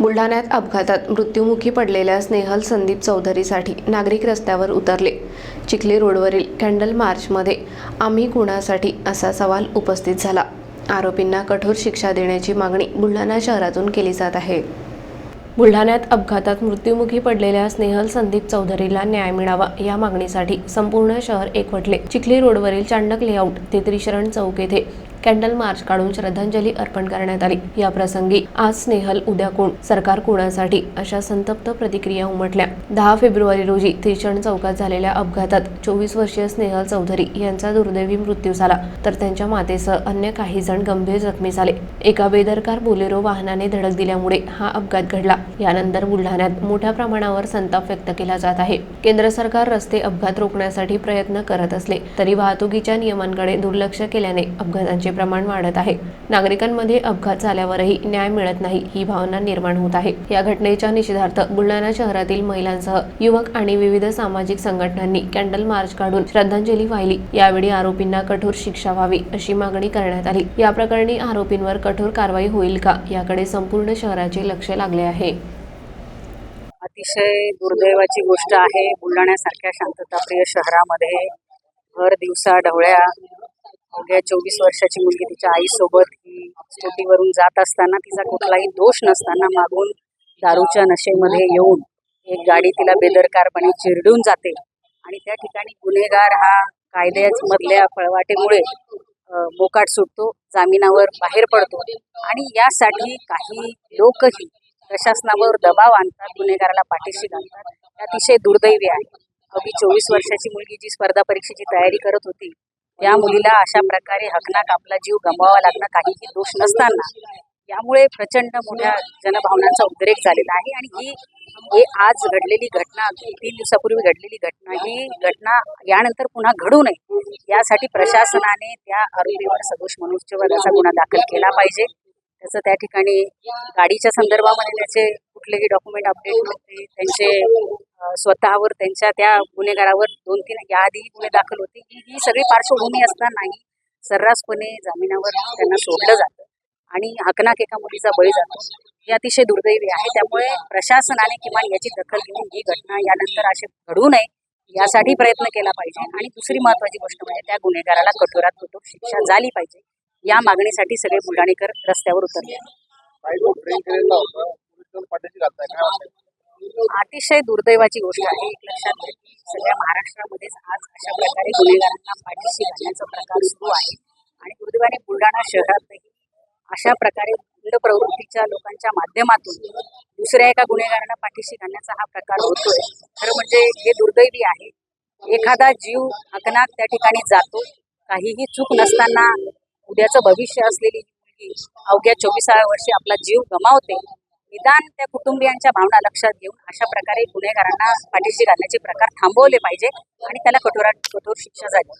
बुलढाण्यात अपघातात मृत्युमुखी पडलेल्या स्नेहल संदीप चौधरीसाठी नागरिक रस्त्यावर उतरले. चिखली रोडवरील कॅन्डल मार्चमध्ये आम्ही कुणासाठी असा सवाल उपस्थित झाला? आरोपींना कठोर शिक्षा देण्याची मागणी बुलढाणा शहरातून केली जात आहे. बुलढाण्यात अपघातात मृत्युमुखी पडलेल्या स्नेहल संदीप चौधरीला न्याय मिळावा या मागणीसाठी संपूर्ण शहर एकवटले. चिखली रोडवरील चांडक लेआउट ते त्रिशरण चौक येथे कॅन्डल मार्च काढून श्रद्धांजली अर्पण करण्यात आली. या प्रसंगी आज स्नेहल उद्या कोण? सरकार कोणासाठी? अशा संतप्त प्रतिक्रिया उमटल्या. दहा फेब्रुवारी रोजी त्रिशरण चौकात झालेल्या अपघातात चोवीस वर्षीय स्नेहल चौधरी यांचा दुर्दैवी मृत्यू झाला तर त्यांच्या मातेसह अन्य काही जण गंभीर जखमी झाले. एका बेदरकार बोलेरो वाहनाने धडक दिल्यामुळे हा अपघात घडला. यानंतर बुलढाण्यात मोठ्या प्रमाणावर संताप व्यक्त केला जात आहे. केंद्र सरकार रस्ते अपघात रोखण्यासाठी प्रयत्न करत असले तरी वाहतुकीच्या नियमांकडे दुर्लक्ष केल्याने अपघातांचे प्रमाण वाढत आहे. नागरिकांमध्ये अपघात झाल्यावरही न्याय मिळत नाही ही भावना निर्माण होत आहे. या घटनेच्या निषेधार्थ बुलढाणा शहरातील महिलांसह युवक आणि विविध सामाजिक संघटनांनी कॅन्डल मार्च काढून श्रद्धांजली वाहिली. यावेळी आरोपींना कठोर शिक्षा व्हावी अशी मागणी करण्यात आली. या प्रकरणी आरोपींवर कठोर कारवाई होईल का याकडे संपूर्ण शहराचे लक्ष लागले आहे. अतिशय दुर्दैवाची गोष्ट आहे. बुलढाण्यासारख्या शांतताप्रिय शहरामध्ये भर दिवसा ढवळ्या अवघ्या चोवीस वर्षाची मुलगी तिच्या आईसोबत ही स्कूटीवरून जात असताना तिचा कुठलाही दोष नसताना मागून दारूच्या नशेमध्ये येऊन एक गाडी तिला बेदरकारपणे चिरडून जाते. आणि त्या ठिकाणी गुन्हेगार हा कायद्यामधल्या फळवाटेमुळे बोकाट मोकाट सुटतो जामिनावर बाहेर पडतो. आणि यासाठी काही लोकही प्रशासनावर दबाव आणतात गुन्हेगाराला पाठीशी घालतात. अतिशय दुर्दैवी आहे. अगदी चोवीस वर्षाची मुलगी जी स्पर्धा परीक्षेची तयारी करत होती या मुलीला अशा प्रकारे हकनाक आपला जीव गमवावा लागणं काहीही दोष नसताना यामुळे प्रचंड मोठ्या जनभावनांचा उद्रेक झालेला आहे. आणि ही हे आज घडलेली घटना तीन दिवसापूर्वी घडलेली घटना ही घटना यानंतर पुन्हा घडू नये यासाठी प्रशासनाने त्या आरोपीवर सदोष मनुष्यवधाचा गुन्हा दाखल केला पाहिजे. त्याचं त्या ठिकाणी गाडीच्या संदर्भामध्ये त्याचे कुठलेही डॉक्युमेंट अपडेट नव्हते त्यांचे स्वतःवर त्यांच्या त्या गुन्हेगारावर दोन तीन याआधी गुन्हे दाखल होते. ही ही सगळी पार्श्वभूमी असतानाही सर्रासपणे जामिनावर त्यांना सोडलं जातं आणि हकनाक एका मुलीचा बळी जातो. हे अतिशय दुर्दैवी आहे. त्यामुळे प्रशासनाने किमान याची दखल घेऊन ही घटना यानंतर असे घडू नये यासाठी प्रयत्न केला पाहिजे. आणि दुसरी महत्वाची गोष्ट म्हणजे त्या गुन्हेगाराला कठोरात कठोर शिक्षा झाली पाहिजे. या मागणीसाठी सगळे बुलढाणेकर रस्त्यावर उतरले. अतिशय दुर्दैवाची गोष्ट आहे. एक लक्षात घ्या की सगळ्या महाराष्ट्रामध्येच आज अशा प्रकारे गुन्हेगारांना पाठीशी घालण्याचा प्रकार सुरू आहे. आणि दुर्दैवाने बुलढाणा शहरातही अशा प्रकारे गुंड प्रवृत्तीच्या लोकांच्या माध्यमातून दुसऱ्या एका गुन्हेगारांना पाठीशी घालण्याचा हा प्रकार होतोय. खरं म्हणजे हे दुर्दैवी आहे. एखादा जीव अकनाक त्या ठिकाणी जातो. काहीही चूक नसताना उद्याचं भविष्य असलेली मुलगी अवघ्या चोवीसाव्या वर्षी आपला जीव गमावते. निदान त्या कुटुंबियांच्या भावना लक्षात घेऊन अशा प्रकारे गुन्हेगारांना पाठीशी घालण्याचे प्रकार थांबवले पाहिजे आणि त्याला कठोरात कठोर शिक्षा झाली.